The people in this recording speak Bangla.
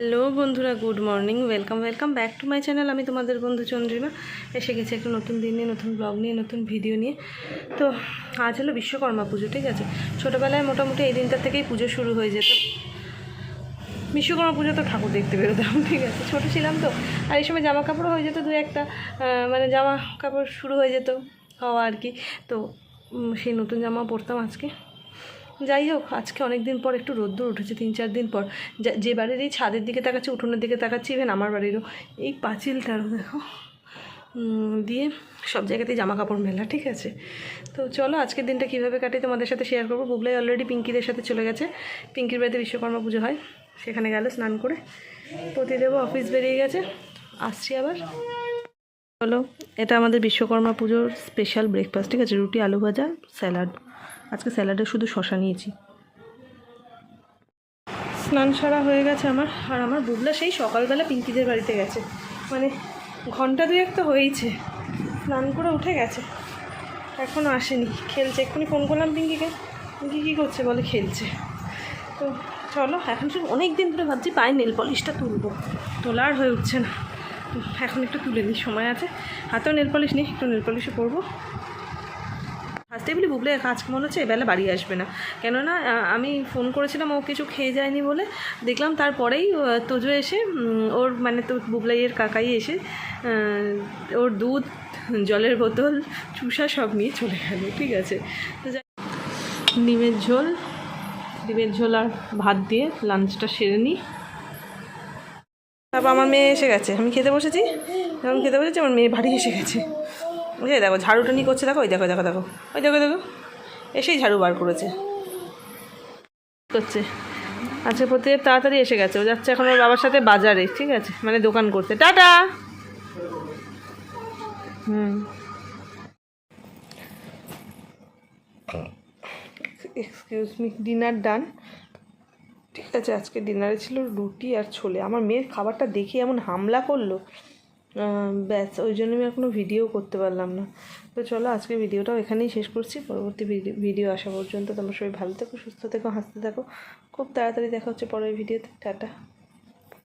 হ্যালো বন্ধুরা, good morning, welcome welcome back to my channel. আমি তোমাদের বন্ধু চন্দ্রিমা। এসে গেছি একটা নতুন দিন নিয়ে নতুন ব্লগ নিয়ে, নতুন ভিডিও নিয়ে। তো আজ হলো বিশ্বকর্মা পুজো, ঠিক আছে? ছোটোবেলায় মোটামুটি এই দিনটা থেকেই পুজো শুরু হয়ে যেত। বিশ্বকর্মা পুজো তো ঠাকুর দেখতে বেরোতাম, ঠিক আছে? ছোটো ছিলাম তো, আর এই সময় জামা কাপড়ও হয়ে যেত দু একটা মানে জামা কাপড় শুরু হয়ে যেত, হওয়া আর কি। তো সেই নতুন জামা পরতাম আজকে। যাই হোক, আজকে অনেক দিন পর একটু রোদ্দুর উঠেছে, তিন চার দিন পর। যা- বাড়ির এই ছাদের দিকে তাকাচ্ছি, উঠোনের দিকে তাকাচ্ছি ইভেন আমার বাড়িরও। এই পাঁচিলটারও দেখো। দিয়ে সব জায়গাতেই জামা কাপড় মেলা, ঠিক আছে? তো চলো, আজকের দিনটা কীভাবে কাটে তোমাদের সাথে শেয়ার করব। বুবলাই অলরেডি পিঙ্কিদের সাথে চলে গেছে। পিঙ্কির বাড়িতে বিশ্বকর্মা পুজো হয়। সেখানে গেল, স্নান করে প্রতিদেব অফিস বেরিয়ে গেছে। আসছি আবার। চলো, এটা আমাদের বিশ্বকর্মা পুজোর স্পেশাল ব্রেকফাস্ট ঠিক আছে? রুটি, আলু ভাজা স্যালাড আজকে স্যালাডে শুধু শশা নিয়েছি। স্নান সারা হয়ে গেছে আমার, আর আমার বুবলা সেই সকালবেলা পিঙ্কিদের বাড়িতে গেছে। মানে ঘণ্টা দুয়েক তো হয়েইছে। স্নান করে উঠে গেছে। এখনও আসেনি, খেলছে। এক্ষুনি ফোন করলাম পিঙ্কিকে। পিঙ্কি কী করছে বলে খেলছে। তো চলো, এখন শুধু অনেক দিন ধরে ভাবছি পায়ে নেল পলিশটা তুলবো। তোলা আর হয়ে উঠছে না। এখন একটু তুলে নিই, সময় আছে। হাতেও নেল পলিশ নেই, একটু নেল পলিশে পরবো ফার্স্টে বলি, বুবলে কাজ মনে হচ্ছে এবেলা বাড়ি আসবে না। কেননা আমি ফোন করেছিলাম, ও কিছু খেয়ে যায়নি বলে। দেখলাম তারপরেই তোজো এসে ওর মানে তো বুবলাইয়ের কাকাই এসে ওর দুধ, জলের বোতল, চুষা সব নিয়ে চলে গেল, ঠিক আছে। তো ডিমের ঝোল ডিমের ঝোল আর ভাত দিয়ে লাঞ্চটা সেরে নিই। তারপর আমার মেয়ে এসে গেছে। আমি খেতে বসেছি। যখন খেতে বসেছি, আমার মেয়ে বাড়ি এসে গেছে। বুঝলে? দেখো ঝাড়ুটা নিয়ে করছে। দেখো, ওই দেখো দেখো দেখো। ওই দেখো দেখো। এসেই ঝাড়ু বার করেছে। করছে। আচ্ছা প্রত্যেক তাড়াতাড়ি এসে গেছে। ও যাচ্ছে এখন ওর বাবার সাথে বাজারে, ঠিক আছে? মানে দোকান করতে। টাটা! হুম। এক্সকিউজ মি ডিনার ডান ঠিক আছে আজকে ডিনারে ছিল রুটি আর ছোলে। আমার মেয়ের খাবারটা দেখে এমন হামলা করল। ব্যাস, ওই জন্য আমি এখনও ভিডিও করতে পারলাম না। তো চলো আজকে ভিডিওটাও এখানেই শেষ করছি। পরবর্তী ভিডি- ভিডিও আসা পর্যন্ত তোমরা সবাই ভালো থেকো, সুস্থ থেকো, হাসতে থাকো। খুব তাড়াতাড়ি দেখা হচ্ছে পরের ভিডিওতে টাটা।